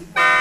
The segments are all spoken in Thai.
you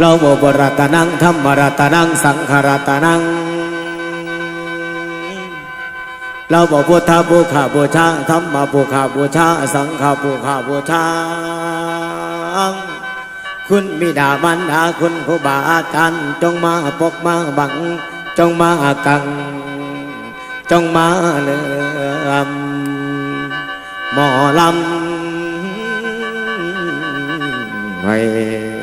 เราโบรัตนังธรรมรัตนังสังขรัตนัง เราบอกพุทธบูชาบูชาธรรมบูชาบูชาสังฆบูชาบูชา คุณบิดาบรรดาคุณครูบาอาจารย์จงมาปกมาบัง จงมากัง จงมาเลื่อมหมอลำไว้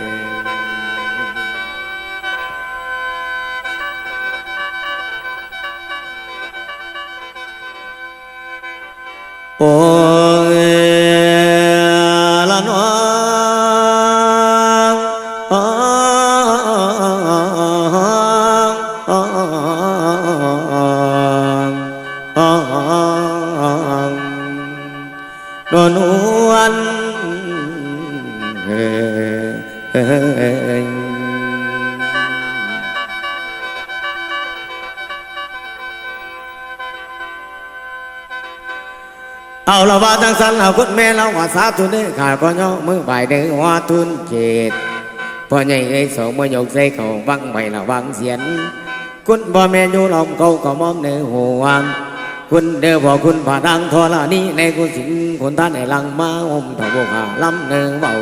นวงอ๋ออ๋ออ๋อนวล ละว่าจังสันเอาคุณแม่เราว่าสาธุเด้อข้าก็ย่อมือบ่ายเด้อว่าทุนเจตพ่อใหญ่เอ้ยสองมายกใส่เขาบังไม่ละวังเสียน คุณบ่แม่อยู่ลอมเขาก็มอมเนื้อหัวคุณเด้อบ่คุณผ่าดังทอละนี้ในกุศิลคุณท่านในลังมาอมตะโบกาลำเนื้อเบา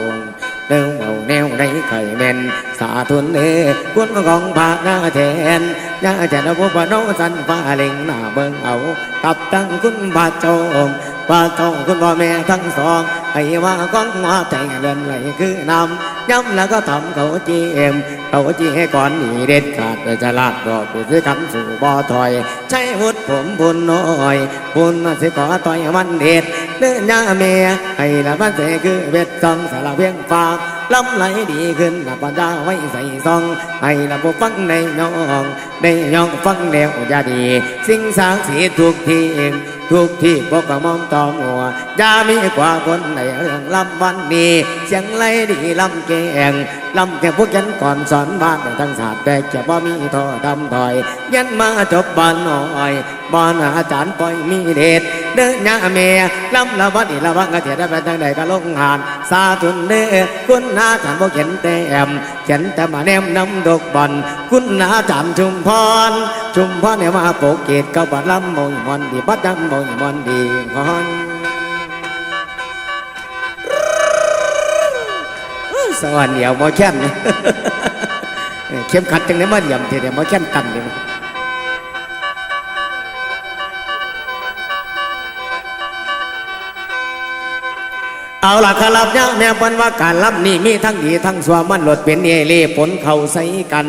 เนื้อเบาแนวในไข่แม่นสาธุนเด้อคุณของผาหน้าแทนยาจะนบุปโนสันฟ้าเล็งหน้าเบิ่งเอากับตั้งคุณบาโจม ว่าเจ้าคุณพ่อแม่ทั้งสองให้ว่าก้องว่าใจเลื่อนไหลคือนำย้ำแล้วก็ทำเขาจีเอ็มเขาจีให้ก่อนหนีเด็ดขาดโดยฉลาดบอกผู้ซื้อคำสู่บ่อถอย ใช้วุฒผมบุญน้อยบุญมาสิขอต่อยวันเด็ดเนื้อยาเมียให้ละบ้านเสคือเบ็ดซองสารเพียงฝากลำไหลดีขึ้นนับปัญญาไว้ใส่ซอง ให้ละบุฟังในน้อง ได้ย่องฟังแนวอย่าดี สิ่งสางสีทุกทีเองทุกที่พวกกระมองตอมัวอย่ามีกว่าคนในเรื่องลำวันนี้เสียงไล่ดีลำเกงลำแค่พวกยันก่อนสอนบ้านในทั้งศาสตร์แต่จะบ่มีท่อดำถอย ยันมาจบบ้านหน่อยบอนอาจารย์ปล่อยมีเดชเดินยาเมียลำละวันนี้ละวังกระเทียได้ไปทางใดก็ลงหานสาธุนเด้อคุณอาจารย์บ่เขียนแต่แอมเขียนแต่มาแนมน้ำดกบอนคุณนาจารย์ชุมพร ชุมพรเนี่ยมาโปกเกตกับบัดลำมงมอนดีบัดดำมงมอนดีพอนสวัสดีเดียวมอแค้นเข้มขัดจังเลยมันยำเทียมมอแค้นตันเลย เอาล่ะขลับเนี่ยแม่ปันว่าการรับนี่มีทั้งดีทั้งสวามันหลดเป็นเอเล่ผลเข่าใส่กัน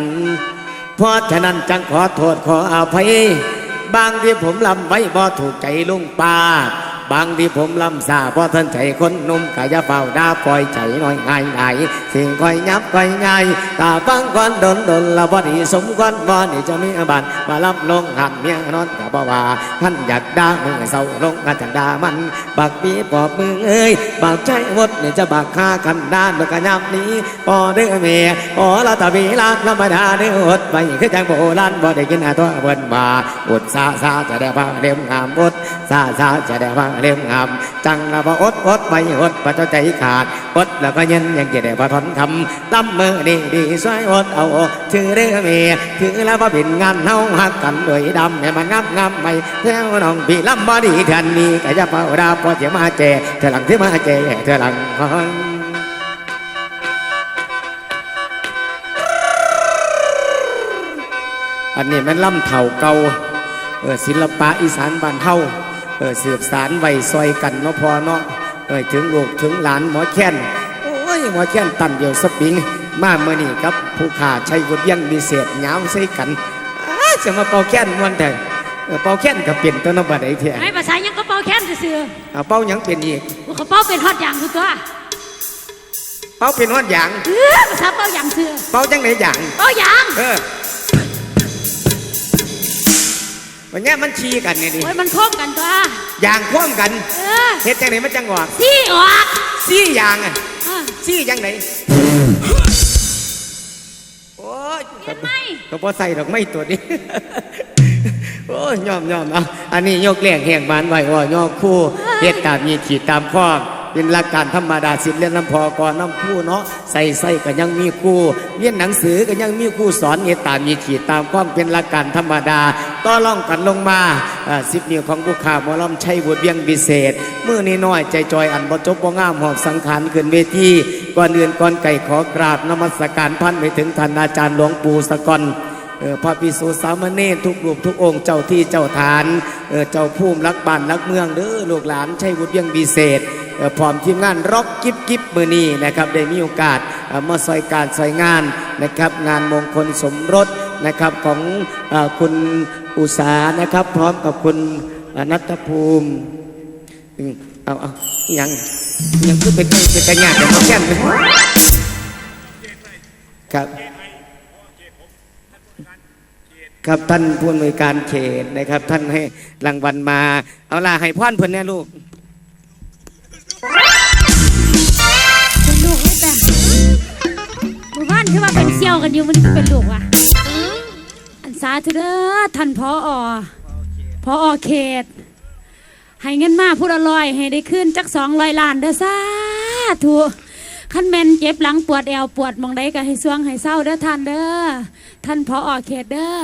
เพราะฉะนั้นจังขอโทษขออภัย บางที่ผมลำไว้บ่ถูกใจลุงป้า บางที่ผมลำซาเพราะท่านใจคนนุ่มกะอยเฝ้าดาปล่อยใจน้อยง่ายไหนสิ่งคอยยับคอยง่ายตาฟังก่อนดนดนละบ่ดีสมควรบ่นี่จะมีบันมารับลงหันเมียนอนกะบ่ว่าท่านอยากด่ามือเศร้าลงกันจังด่ามันบักปีปอบมือเอ้ยบักใจวดเนี่ยจะบักฆ่ากันด้านบักกะยับนี้พอเด้อเมียพอละตะบีลากธรรมดาเด้ออดไปคือจังโบราณบ่ได้กินอาตัวเบิ่นมาอดซาซาจะได้ฟังเรียมงามอดซาซาจะได้ฟังเล่มงาม จังละบ่อดอดไปอดประใจขาดอดแล้วก็เย็นยังจะได้บ่ทนคำลำมือดีดีสวยอดเอาถือเรือเมียถือแล้วบ่เป็นงานเฮาหักกันด้วยดำให้มันงามงามไปแถวน้องพี่ลำบ่ดีทันนี้ก็จะเป่าดาวพอจะมาแจเธอหลังที่มาแจเธอหลังคอยอันนี้มันล่ำเถ่าเก่าเออศิลปะอีสานบ้านเฮา ออสืบสารไว้ซอยกันเนาะพอเนาะเออถึงลูกถึงหลานหมอแค้นโอ้ยหมอแค้นตันเดียวสปริง มาเมื่อนี้ครับผู้ขาใช้วุฒิยังมีเศษหยาวใส่กันอ้าจะมาเป่าแค้นมวนแต่เออเป่าแค้นก็เปลี่ยนตัวน้ำบัดไอ้เถี่ยไอ้ภาษายังกระเป๋าแค้นซื่อเอาเป่าหยังเป็นอีกๆกูกระเป๋าเป็นฮอดอย่างคือตัวเป่าเป็นวันหยางเออภาษาเป๋าอย่างซื่อเป่าจังไหนหยางเป๋าอย่างเออ วันนี้มันชี้กันไงดิโอ้ยมันโค้งกันตัวยางคว่ำกันเออเฮ็ดจังไหนมันจังหวะซี่ออกซี่ยางอะเออซี่จังไหนโอ้ยเห็นไหมก็พอใส่ดอกไม้ตัวนี้ โอ้ยยอมยอมเอาอันนี้ยกแหลกแห่งบานไหวว่ายอคู่เฮ็ดตามมีขีดตามข้อเป็นหลักการธรรมดาสิเรียนน้ำพอก่อนน้ำคู่เนาะใส่ใส่ก็ยังมีคู่เรียนหนังสือก็ยังมีคู่สอนเฮ็ดตามมีขีดตามความเป็นหลักการธรรมดา ต่อล่องกันลงมาสิบนิ้วของผู้ข่าหมอลำชัยบุตรเบียงพิเศษมือนี้น้อยใจจอยอันบ่จบบ่งามหอบสังขารขึ้นเวทีก่อนอื่นก่อนไก่ขอกราบนมัสการพันไปถึงท่านอาจารย์หลวงปู่สกลเออพระภิกษุสามเณรทุกรูปทุกองค์เจ้าที่เจ้าฐานเจ้าภูมิรักบ้านรักเมืองเด้อลูกหลานใช่วุฒิยังบีเศษพร้อมทีมงานร็อกกิบกิบมือนี้นะครับได้มีโอกาสมาซอยการซอยงานนะครับงานมงคลสมรสนะครับของคุณ อุษานะครับ พร้อมกับคุณอนัทภูมิเอาเอายังยังคือเป็นเป็นกระยาแต่มาแก้มเลยครับ ครับท่านผู้อำนวยการเขตนะครับ ท่านให้รางวัลมา เอาล่ะให้พ่อนเพิ่นแน่ลูกลูกไอ้แต่บ้านที่ว่าเป็นเซี่ยวกันอยู่มันเป็นลูกว่ะ สาธุเด้อท่านพออพออเขต ให้เงินมาพูดอร่อย ให้ได้ขึ้นจักสองร้อยล้านเด้อสาธุขั้นแมนเจ็บหลังปวดแอวปวดมองใดก็ให้สวงให้เศร้าเด้อท่านเด้อท่านพออเขตเด้อ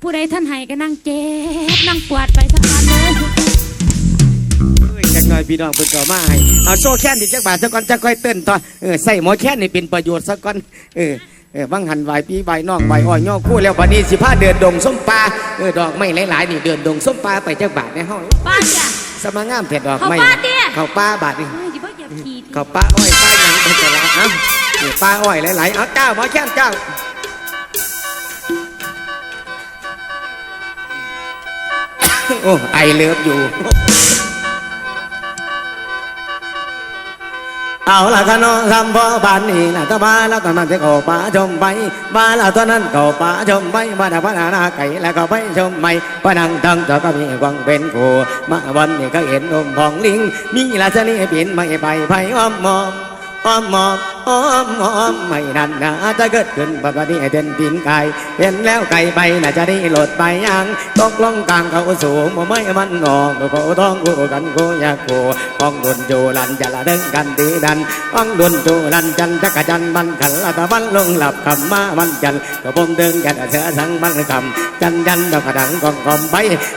ผู้ใดท่านให้ก็นั่งเจ็บนั่งปวดไปสักวันเด้อเอ้ยจักหน่อยพี่น้องเพิ่นก็มาให้เอาโซ่แค้นที่จักบาทสักก่อนจักค่อยเต้นต่อเออใส่หมอแค้นนี่เป็นประโยชน์สักก่อนเออ เออบังหันไหวปีใบน้องใบอ้อยย่อคู่แล้ววันนี้สิพาเดินดงส้มปลาเออดอกไม้หลายๆนี่เดินดงส้มปลาไปจักบาทในห้องบ้านจ้ะสมางามเผ็ดดอกไม้เข้าป่าเตี้ยเข้าป้าบาทนี่เฮ้ยอย่าบอกอย่าขีดเข้าป้าอ้อยป้าหยังไปจะละเอ้านี่ป้าอ้อยหลายๆเอาเจ้าหมอแค้นเจ้าโอ้ไอเลิฟอยู่ เอาละกันเนาะคำพ่อบานนี่ละตะบาแล้วตอนนั้นจะเข้าป่าชมไปบาแล้วตอนนั้นเข้าป่าชมไปมาดาพนานาไก่แล้วก็ไปชมไม่พนังทั้งเธอก็มีกวางเป็นกูมาวันนี้ก็เห็นนมพองลิงมีราชนีเปลี่ยนไม่ไปไปอ้อมมอมอ้อมมอม อ้อมมอมไม่นานนะจะเกิดขึ้นปกติเดินดินไก่เห็นแล้วไก่ไปน่าจะได้หลดไปยังตกลงกลางเขาสูงไม่มันงอกกูท้องกูกันกูอยากกูห้องดุนจูลันจะละเดินกันดีดันห้องดุนจูลันจันจักรจันมันขันละตะวันลงหลับคำมาวันจันก็ผมเดินกันเสือสังมันคำจันยันดอกกระดังกองกอมไป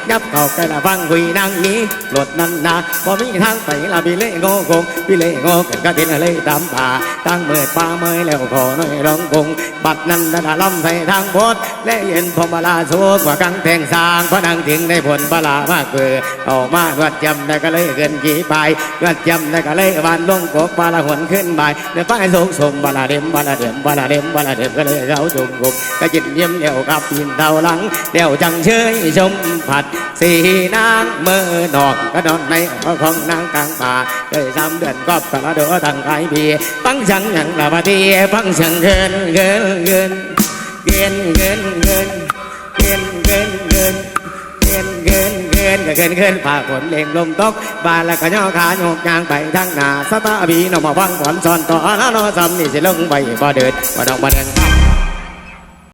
ยับเข้ากันละฟังคุยนางนี้หลดนั้นนะพอมีทางไปละพี่เล่โง่คงพี่เล่โงกันก็เดินเลยตามป่าตั้งเมื่อป่าเมื่อแล้วขอหน่อยร้องคงบัดนั้นดาล่ำใส่ทางโพดและเย็นพมาลาสูกว่ากังแทงสร้างพระนังถึงได้ผลบลามากเกิดเอามาวัดจำได้ก็เลยเกินกี่ไปวัดจำได้ก็เลยวันลงกบบาลาหวนขึ้นไปเดี๋ยวไปส่งสมบาลาเดมบาลาเดมบาลาเดมบาลาเดมก็เลยเขาจุงกบก็จิตเยี่ยมเดี่ยวกับพินเท่าหลังเดี่ยวจังเชยชมผัดสีนางเมื่อนอกก็นอนในของนางกลางป่าเคยทำเดือนกอบกระโดดทางไกลพีฟังฉังหนังละบดีฟังฉังเงินเกินเกินเกินเกินเกินเกินเกินเกินเกินเกินเกินเกินเกินฝ่าฝนเลงลมตกบานแล้วก็ย่อขาโยกยางไปทางหน้าสตาบีนอมาฟังฝนซอนต่อแล้วนอซ้ำนี่สิลงไปบ่เดินบ่ดอกบ่เดิน